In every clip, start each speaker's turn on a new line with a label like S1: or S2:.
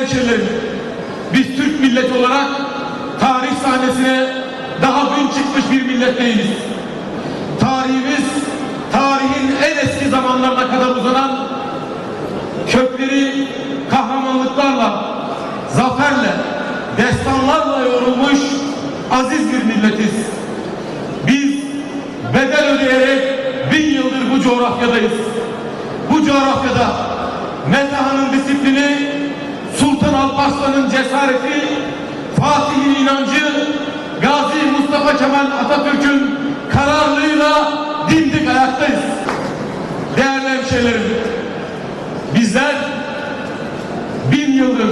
S1: hemşerilerim, biz Türk milleti olarak tarih sahnesine daha dün çıkmış bir millet değiliz. Tarihimiz, tarihin en eski zamanlarına kadar uzanan kökleri kahramanlıklarla, zaferle, destanlarla yoğrulmuş aziz bir milletiz. Biz bedel ödeyerek bin yıldır bu coğrafyadayız. Bu coğrafyada Metahan'ın disiplini, Cesareti, Fatih'in inancı, Gazi Mustafa Kemal Atatürk'ün kararlılığıyla dimdik ayaktayız. Değerli hemşehrilerim, bizler bin yıldır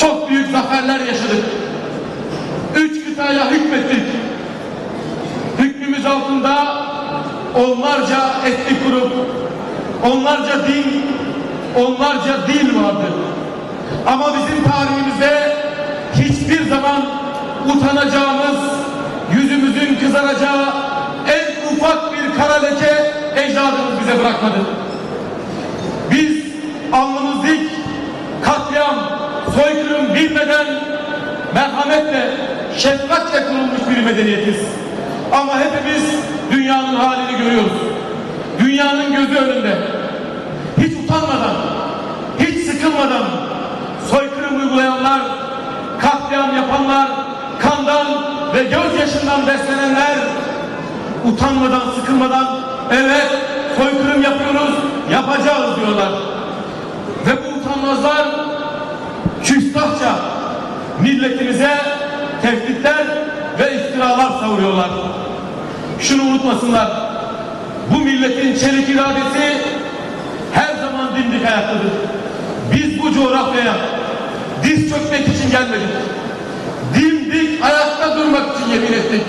S1: çok büyük zaferler yaşadık. Üç kıtaya hükmettik. Hükmümüz altında onlarca etnik grup, onlarca din, onlarca dil vardı. Ama bizim tarihimizde hiçbir zaman utanacağımız, yüzümüzün kızaracağı en ufak bir kara leke ecdadımız bize bırakmadı. Biz alnımız dik, katliam, soykırım bilmeden merhametle, şefkatle kurulmuş bir medeniyetiz. Ama hepimiz dünyanın halini görüyoruz. Dünyanın gözü önünde. Hiç utanmadan, hiç sıkılmadan soykırım uygulayanlar, katliam yapanlar, kandan ve gözyaşından beslenenler utanmadan, sıkılmadan evet soykırım yapıyoruz, yapacağız diyorlar. Ve bu utanmazlar küstahça milletimize tehditler ve iftiralar savuruyorlar. Şunu unutmasınlar. Bu milletin çelik iradesi her zaman dimdik ayaktadır. Biz bu coğrafyaya diz çökmek için gelmedik. Dimdik ayakta durmak için yemin ettik.